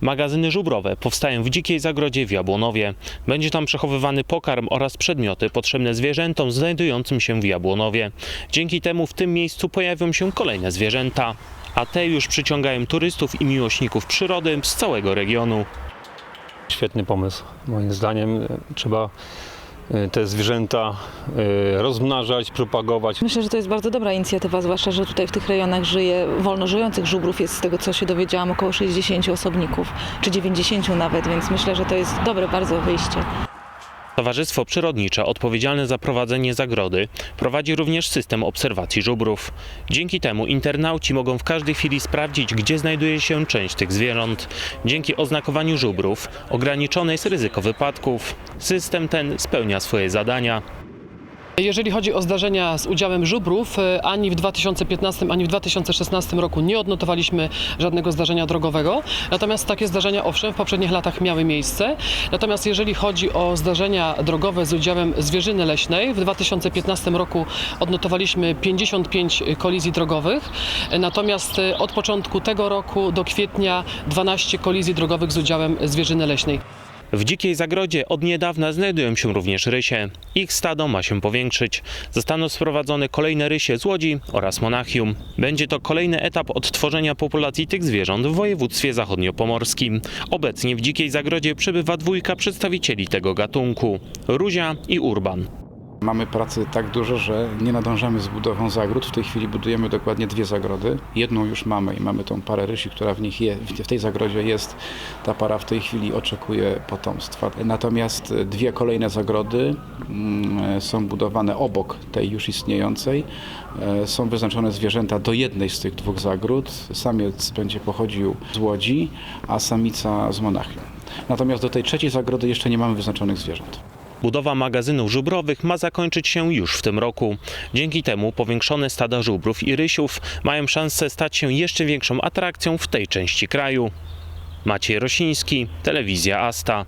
Magazyny żubrowe powstają w Dzikiej Zagrodzie w Jabłonowie. Będzie tam przechowywany pokarm oraz przedmioty potrzebne zwierzętom znajdującym się w Jabłonowie. Dzięki temu w tym miejscu pojawią się kolejne zwierzęta, a te już przyciągają turystów i miłośników przyrody z całego regionu. Świetny pomysł. Moim zdaniem trzeba te zwierzęta e, rozmnażać, propagować. Myślę, że to jest bardzo dobra inicjatywa, zwłaszcza, że tutaj w tych rejonach żyje wolno żyjących żubrów. Jest z tego, co się dowiedziałam, około 60 osobników, czy 90 nawet, więc myślę, że to jest dobre bardzo wyjście. Towarzystwo Przyrodnicze odpowiedzialne za prowadzenie zagrody prowadzi również system obserwacji żubrów. Dzięki temu internauci mogą w każdej chwili sprawdzić, gdzie znajduje się część tych zwierząt. Dzięki oznakowaniu żubrów ograniczone jest ryzyko wypadków. System ten spełnia swoje zadania. Jeżeli chodzi o zdarzenia z udziałem żubrów, e, ani w 2015, ani w 2016 roku nie odnotowaliśmy żadnego zdarzenia drogowego. Natomiast takie zdarzenia, owszem, w poprzednich latach miały miejsce. Natomiast jeżeli chodzi o zdarzenia drogowe z udziałem zwierzyny leśnej, w 2015 roku odnotowaliśmy 55 kolizji drogowych. Natomiast e, od początku tego roku do kwietnia 12 kolizji drogowych z udziałem zwierzyny leśnej. W dzikiej zagrodzie od niedawna znajdują się również rysie. Ich stado ma się powiększyć. Zostaną sprowadzone kolejne rysie z Łodzi oraz Monachium. Będzie to kolejny etap odtworzenia populacji tych zwierząt w województwie zachodniopomorskim. Obecnie w dzikiej zagrodzie przebywa dwójka przedstawicieli tego gatunku. Ruzia i Urban. Mamy pracy tak dużo, że nie nadążamy z budową zagród. W tej chwili budujemy dokładnie dwie zagrody. Jedną już mamy i mamy tą parę rysi, która w nich jest, w tej zagrodzie jest. Ta para w tej chwili oczekuje potomstwa. Natomiast dwie kolejne zagrody mm, są budowane obok tej już istniejącej. E, Są wyznaczone zwierzęta do jednej z tych dwóch zagród. Samiec będzie pochodził z Łodzi, a samica z Monachium. Natomiast do tej trzeciej zagrody jeszcze nie mamy wyznaczonych zwierząt. Budowa magazynów żubrowych ma zakończyć się już w tym roku. Dzięki temu powiększone stada żubrów i rysiów mają szansę stać się jeszcze większą atrakcją w tej części kraju. Maciej Rosiński, Telewizja Asta.